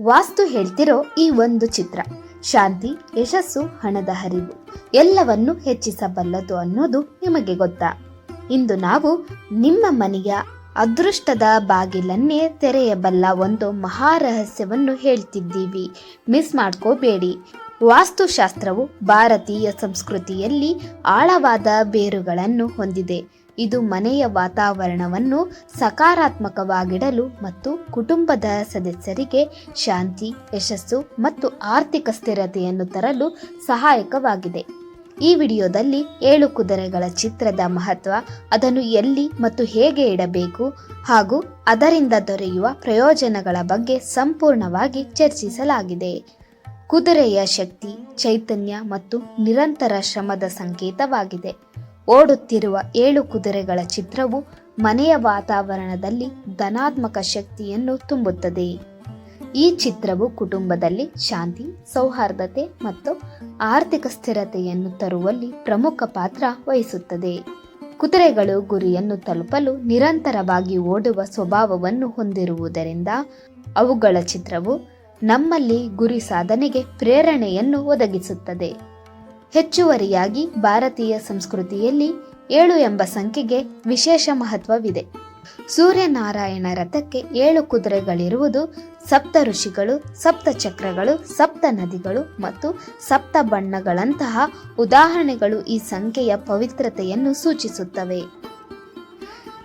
ವಾಸ್ತು ಹೇಳ್ತಿರೋ ಈ ಒಂದು ಚಿತ್ರ. ಶಾಂತಿ, ಯಶಸ್ಸು, ಹಣದ ಹರಿವು. ಎಲ್ಲವನ್ನು ಹೆಚ್ಚಿಸಬಲ್ಲದು ಅನ್ನೋದು ನಿಮಗೆ ಗೊತ್ತಾ? ಇಂದು ನಾವು ನಿಮ್ಮ ಮನೆಯ ಅದೃಷ್ಟದ ಬಾಗಿಲನ್ನೇ ತೆರೆಯಬಲ್ಲ ಒಂದು ಮಹಾರಹಸ್ಯವನ್ನು ಹೇಳ್ತಿದ್ದೀವಿ. ಮಿಸ್ ಮಾಡ್ಕೋಬೇಡಿ. ವಾಸ್ತುಶಾಸ್ತ್ರವು ಭಾರತೀಯ ಸಂಸ್ಕೃತಿಯಲ್ಲಿ ಆಳವಾದ ಬೇರುಗಳನ್ನು ಹೊಂದಿದೆ. ಇದು ಮನೆಯ ವಾತಾವರಣವನ್ನು ಸಕಾರಾತ್ಮಕವಾಗಿಡಲು ಮತ್ತು ಕುಟುಂಬದ ಸದಸ್ಯರಿಗೆ ಶಾಂತಿ, ಯಶಸ್ಸು ಮತ್ತು ಆರ್ಥಿಕ ಸ್ಥಿರತೆಯನ್ನು ತರಲು ಸಹಾಯಕವಾಗಿದೆ. ಈ ವಿಡಿಯೋದಲ್ಲಿ ಏಳು ಕುದುರೆಗಳ ಚಿತ್ರದ ಮಹತ್ವ, ಅದನ್ನು ಎಲ್ಲಿ ಮತ್ತು ಹೇಗೆ ಇಡಬೇಕು ಹಾಗೂ ಅದರಿಂದ ದೊರೆಯುವ ಪ್ರಯೋಜನಗಳ ಬಗ್ಗೆ ಸಂಪೂರ್ಣವಾಗಿ ಚರ್ಚಿಸಲಾಗಿದೆ. ಕುದುರೆಯ ಶಕ್ತಿ, ಚೈತನ್ಯ ಮತ್ತು ನಿರಂತರ ಶ್ರಮದ ಸಂಕೇತವಾಗಿದೆ. ಓಡುತ್ತಿರುವ ಏಳು ಕುದುರೆಗಳ ಚಿತ್ರವು ಮನೆಯ ವಾತಾವರಣದಲ್ಲಿ ಧನಾತ್ಮಕ ಶಕ್ತಿಯನ್ನು ತುಂಬುತ್ತದೆ. ಈ ಚಿತ್ರವು ಕುಟುಂಬದಲ್ಲಿ ಶಾಂತಿ, ಸೌಹಾರ್ದತೆ ಮತ್ತು ಆರ್ಥಿಕ ಸ್ಥಿರತೆಯನ್ನು ತರುವಲ್ಲಿ ಪ್ರಮುಖ ಪಾತ್ರ ವಹಿಸುತ್ತದೆ. ಕುದುರೆಗಳು ಗುರಿಯನ್ನು ತಲುಪಲು ನಿರಂತರವಾಗಿ ಓಡುವ ಸ್ವಭಾವವನ್ನು ಹೊಂದಿರುವುದರಿಂದ ಅವುಗಳ ಚಿತ್ರವು ನಮ್ಮಲ್ಲಿ ಗುರಿ ಸಾಧನೆಗೆ ಪ್ರೇರಣೆಯನ್ನು ಒದಗಿಸುತ್ತದೆ. ಹೆಚ್ಚುವರಿಯಾಗಿ ಭಾರತೀಯ ಸಂಸ್ಕೃತಿಯಲ್ಲಿ ಏಳು ಎಂಬ ಸಂಖ್ಯೆಗೆ ವಿಶೇಷ ಮಹತ್ವವಿದೆ. ಸೂರ್ಯನಾರಾಯಣ ರಥಕ್ಕೆ ಏಳು ಕುದುರೆಗಳಿರುವುದು ಸಪ್ತ ಋಷಿಗಳು, ಸಪ್ತ ಚಕ್ರಗಳು, ಸಪ್ತ ನದಿಗಳು ಮತ್ತು ಸಪ್ತ ಬಣ್ಣಗಳಂತಹ ಉದಾಹರಣೆಗಳು ಈ ಸಂಖ್ಯೆಯ ಪವಿತ್ರತೆಯನ್ನು ಸೂಚಿಸುತ್ತವೆ.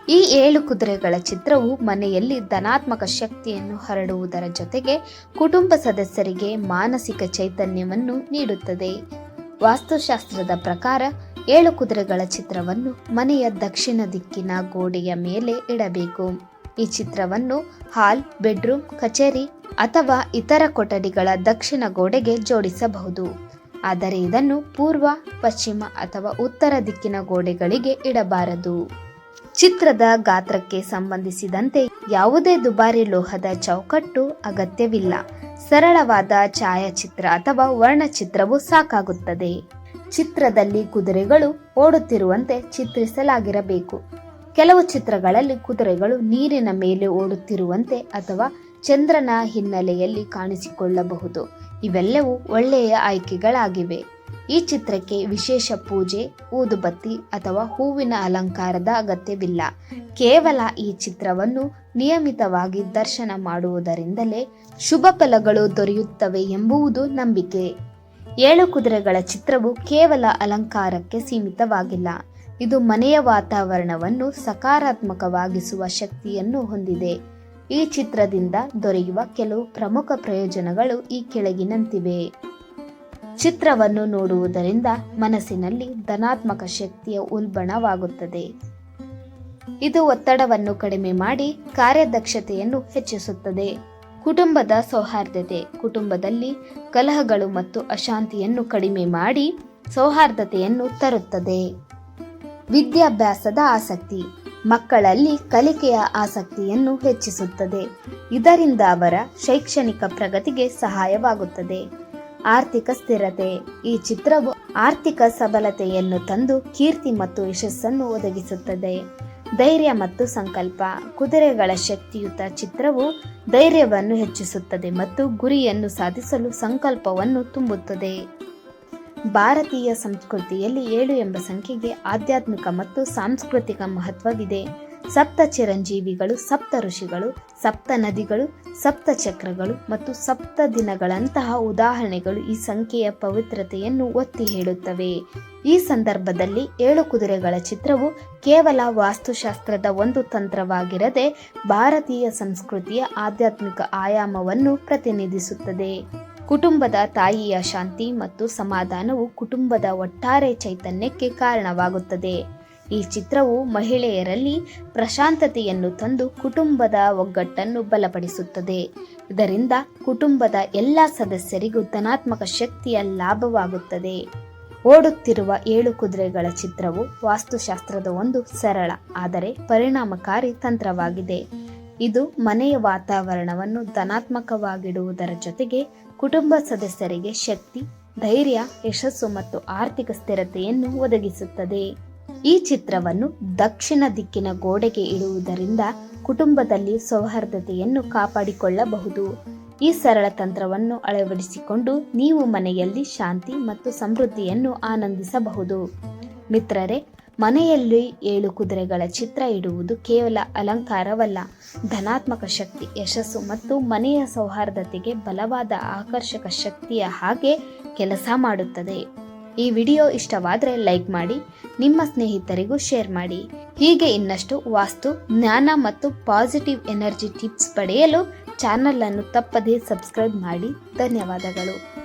ಈ ಏಳು ಕುದುರೆಗಳ ಚಿತ್ರವು ಮನೆಯಲ್ಲಿ ಧನಾತ್ಮಕ ಶಕ್ತಿಯನ್ನು ಹರಡುವುದರ ಜೊತೆಗೆ ಕುಟುಂಬ ಸದಸ್ಯರಿಗೆ ಮಾನಸಿಕ ಚೈತನ್ಯವನ್ನು ನೀಡುತ್ತದೆ. ವಾಸ್ತುಶಾಸ್ತ್ರದ ಪ್ರಕಾರ ಏಳು ಕುದುರೆಗಳ ಚಿತ್ರವನ್ನು ಮನೆಯ ದಕ್ಷಿಣ ದಿಕ್ಕಿನ ಗೋಡೆಯ ಮೇಲೆ ಇಡಬೇಕು. ಈ ಚಿತ್ರವನ್ನು ಹಾಲ್, ಬೆಡ್ರೂಮ್, ಕಚೇರಿ ಅಥವಾ ಇತರ ಕೊಠಡಿಗಳ ದಕ್ಷಿಣ ಗೋಡೆಗೆ ಜೋಡಿಸಬಹುದು. ಆದರೆ ಇದನ್ನು ಪೂರ್ವ, ಪಶ್ಚಿಮ ಅಥವಾ ಉತ್ತರ ದಿಕ್ಕಿನ ಗೋಡೆಗಳಿಗೆ ಇಡಬಾರದು. ಚಿತ್ರದ ಗಾತ್ರಕ್ಕೆ ಸಂಬಂಧಿಸಿದಂತೆ ಯಾವುದೇ ದುಬಾರಿ ಲೋಹದ ಚೌಕಟ್ಟು ಅಗತ್ಯವಿಲ್ಲ. ಸರಳವಾದ ಛಾಯಾಚಿತ್ರ ಅಥವಾ ವರ್ಣಚಿತ್ರವು ಸಾಕಾಗುತ್ತದೆ. ಚಿತ್ರದಲ್ಲಿ ಕುದುರೆಗಳು ಓಡುತ್ತಿರುವಂತೆ ಚಿತ್ರಿಸಲಾಗಿರಬೇಕು. ಕೆಲವು ಚಿತ್ರಗಳಲ್ಲಿ ಕುದುರೆಗಳು ನೀರಿನ ಮೇಲೆ ಓಡುತ್ತಿರುವಂತೆ ಅಥವಾ ಚಂದ್ರನ ಹಿನ್ನೆಲೆಯಲ್ಲಿ ಕಾಣಿಸಿಕೊಳ್ಳಬಹುದು. ಇವೆಲ್ಲವೂ ಒಳ್ಳೆಯ ಆಯ್ಕೆಗಳಾಗಿವೆ. ಈ ಚಿತ್ರಕ್ಕೆ ವಿಶೇಷ ಪೂಜೆ, ಊದುಬತ್ತಿ ಅಥವಾ ಹೂವಿನ ಅಲಂಕಾರದ ಅಗತ್ಯವಿಲ್ಲ. ಕೇವಲ ಈ ಚಿತ್ರವನ್ನು ನಿಯಮಿತವಾಗಿ ದರ್ಶನ ಮಾಡುವುದರಿಂದಲೇ ಶುಭ ಫಲಗಳು ದೊರೆಯುತ್ತವೆ ಎಂಬುವುದು ನಂಬಿಕೆ. ಏಳು ಕುದುರೆಗಳ ಚಿತ್ರವು ಕೇವಲ ಅಲಂಕಾರಕ್ಕೆ ಸೀಮಿತವಾಗಿಲ್ಲ. ಇದು ಮನೆಯ ವಾತಾವರಣವನ್ನು ಸಕಾರಾತ್ಮಕವಾಗಿಸುವ ಶಕ್ತಿಯನ್ನು ಹೊಂದಿದೆ. ಈ ಚಿತ್ರದಿಂದ ದೊರೆಯುವ ಕೆಲವು ಪ್ರಮುಖ ಪ್ರಯೋಜನಗಳು ಈ ಕೆಳಗಿನಂತಿವೆ. ಚಿತ್ರವನ್ನು ನೋಡುವುದರಿಂದ ಮನಸ್ಸಿನಲ್ಲಿ ಧನಾತ್ಮಕ ಶಕ್ತಿಯ ಉಲ್ಬಣವಾಗುತ್ತದೆ. ಇದು ಒತ್ತಡವನ್ನು ಕಡಿಮೆ ಮಾಡಿ ಕಾರ್ಯದಕ್ಷತೆಯನ್ನು ಹೆಚ್ಚಿಸುತ್ತದೆ. ಕುಟುಂಬದ ಸೌಹಾರ್ದತೆ, ಕುಟುಂಬದಲ್ಲಿ ಕಲಹಗಳು ಮತ್ತು ಅಶಾಂತಿಯನ್ನು ಕಡಿಮೆ ಮಾಡಿ ಸೌಹಾರ್ದತೆಯನ್ನು ತರುತ್ತದೆ. ವಿದ್ಯಾಭ್ಯಾಸದ ಆಸಕ್ತಿ, ಮಕ್ಕಳಲ್ಲಿ ಕಲಿಕೆಯ ಆಸಕ್ತಿಯನ್ನು ಹೆಚ್ಚಿಸುತ್ತದೆ. ಇದರಿಂದ ಅವರ ಶೈಕ್ಷಣಿಕ ಪ್ರಗತಿಗೆ ಸಹಾಯವಾಗುತ್ತದೆ. ಆರ್ಥಿಕ ಸ್ಥಿರತೆ. ಈ ಚಿತ್ರವು ಆರ್ಥಿಕ ಸಬಲತೆಯನ್ನು ತಂದು ಕೀರ್ತಿ ಮತ್ತು ಯಶಸ್ಸನ್ನು ಒದಗಿಸುತ್ತದೆ. ಧೈರ್ಯ ಮತ್ತು ಸಂಕಲ್ಪ. ಕುದುರೆಗಳ ಶಕ್ತಿಯುತ ಚಿತ್ರವು ಧೈರ್ಯವನ್ನು ಹೆಚ್ಚಿಸುತ್ತದೆ ಮತ್ತು ಗುರಿಯನ್ನು ಸಾಧಿಸಲು ಸಂಕಲ್ಪವನ್ನು ತುಂಬುತ್ತದೆ. ಭಾರತೀಯ ಸಂಸ್ಕೃತಿಯಲ್ಲಿ ಏಳು ಎಂಬ ಸಂಖ್ಯೆಗೆ ಆಧ್ಯಾತ್ಮಿಕ ಮತ್ತು ಸಾಂಸ್ಕೃತಿಕ ಮಹತ್ವವಿದೆ. ಸಪ್ತ ಚಿರಂಜೀವಿಗಳು, ಸಪ್ತ ಋಷಿಗಳು, ಸಪ್ತ ನದಿಗಳು, ಸಪ್ತ ಚಕ್ರಗಳು ಮತ್ತು ಸಪ್ತ ದಿನಗಳಂತಹ ಉದಾಹರಣೆಗಳು ಈ ಸಂಖ್ಯೆಯ ಪವಿತ್ರತೆಯನ್ನು ಒತ್ತಿ ಹೇಳುತ್ತವೆ. ಈ ಸಂದರ್ಭದಲ್ಲಿ ಏಳು ಕುದುರೆಗಳ ಚಿತ್ರವು ಕೇವಲ ವಾಸ್ತುಶಾಸ್ತ್ರದ ಒಂದು ತಂತ್ರವಾಗಿರದೆ ಭಾರತೀಯ ಸಂಸ್ಕೃತಿಯ ಆಧ್ಯಾತ್ಮಿಕ ಆಯಾಮವನ್ನು ಪ್ರತಿನಿಧಿಸುತ್ತದೆ. ಕುಟುಂಬದ ತಾಯಿಯ ಶಾಂತಿ ಮತ್ತು ಸಮಾಧಾನವು ಕುಟುಂಬದ ಒಟ್ಟಾರೆ ಚೈತನ್ಯಕ್ಕೆ ಕಾರಣವಾಗುತ್ತದೆ. ಈ ಚಿತ್ರವು ಮಹಿಳೆಯರಲ್ಲಿ ಪ್ರಶಾಂತತೆಯನ್ನು ತಂದು ಕುಟುಂಬದ ಒಗ್ಗಟ್ಟನ್ನು ಬಲಪಡಿಸುತ್ತದೆ. ಇದರಿಂದ ಕುಟುಂಬದ ಎಲ್ಲ ಸದಸ್ಯರಿಗೂ ಧನಾತ್ಮಕ ಶಕ್ತಿಯ ಲಾಭವಾಗುತ್ತದೆ. ಓಡುತ್ತಿರುವ ಏಳು ಕುದುರೆಗಳ ಚಿತ್ರವು ವಾಸ್ತುಶಾಸ್ತ್ರದ ಒಂದು ಸರಳ, ಆದರೆ ಪರಿಣಾಮಕಾರಿ ತಂತ್ರವಾಗಿದೆ. ಇದು ಮನೆಯ ವಾತಾವರಣವನ್ನು ಧನಾತ್ಮಕವಾಗಿಡುವುದರ ಜೊತೆಗೆ ಕುಟುಂಬ ಸದಸ್ಯರಿಗೆ ಶಕ್ತಿ, ಧೈರ್ಯ, ಯಶಸ್ಸು ಮತ್ತು ಆರ್ಥಿಕ ಸ್ಥಿರತೆಯನ್ನು ಒದಗಿಸುತ್ತದೆ. ಈ ಚಿತ್ರವನ್ನು ದಕ್ಷಿಣ ದಿಕ್ಕಿನ ಗೋಡೆಗೆ ಇಡುವುದರಿಂದ ಕುಟುಂಬದಲ್ಲಿ ಸೌಹಾರ್ದತೆಯನ್ನು ಕಾಪಾಡಿಕೊಳ್ಳಬಹುದು. ಈ ಸರಳ ತಂತ್ರವನ್ನು ಅಳವಡಿಸಿಕೊಂಡು ನೀವು ಮನೆಯಲ್ಲಿ ಶಾಂತಿ ಮತ್ತು ಸಮೃದ್ಧಿಯನ್ನು ಆನಂದಿಸಬಹುದು. ಮಿತ್ರರೇ, ಮನೆಯಲ್ಲಿ ಏಳು ಕುದುರೆಗಳ ಚಿತ್ರ ಇಡುವುದು ಕೇವಲ ಅಲಂಕಾರವಲ್ಲ. ಧನಾತ್ಮಕ ಶಕ್ತಿ, ಯಶಸ್ಸು ಮತ್ತು ಮನೆಯ ಸೌಹಾರ್ದತೆಗೆ ಬಲವಾದ ಆಕರ್ಷಕ ಶಕ್ತಿಯ ಹಾಗೆ ಕೆಲಸ ಮಾಡುತ್ತದೆ. ಈ ವಿಡಿಯೋ ಇಷ್ಟವಾದರೆ ಲೈಕ್ ಮಾಡಿ, ನಿಮ್ಮ ಸ್ನೇಹಿತರಿಗೂ ಶೇರ್ ಮಾಡಿ. ಹೀಗೆ ಇನ್ನಷ್ಟು ವಾಸ್ತು, ಜ್ಞಾನ ಮತ್ತು ಪಾಸಿಟಿವ್ ಎನರ್ಜಿ ಟಿಪ್ಸ್ ಪಡೆಯಲು ಚಾನಲ್ ಅನ್ನು ತಪ್ಪದೇ ಸಬ್ಸ್ಕ್ರೈಬ್ ಮಾಡಿ. ಧನ್ಯವಾದಗಳು.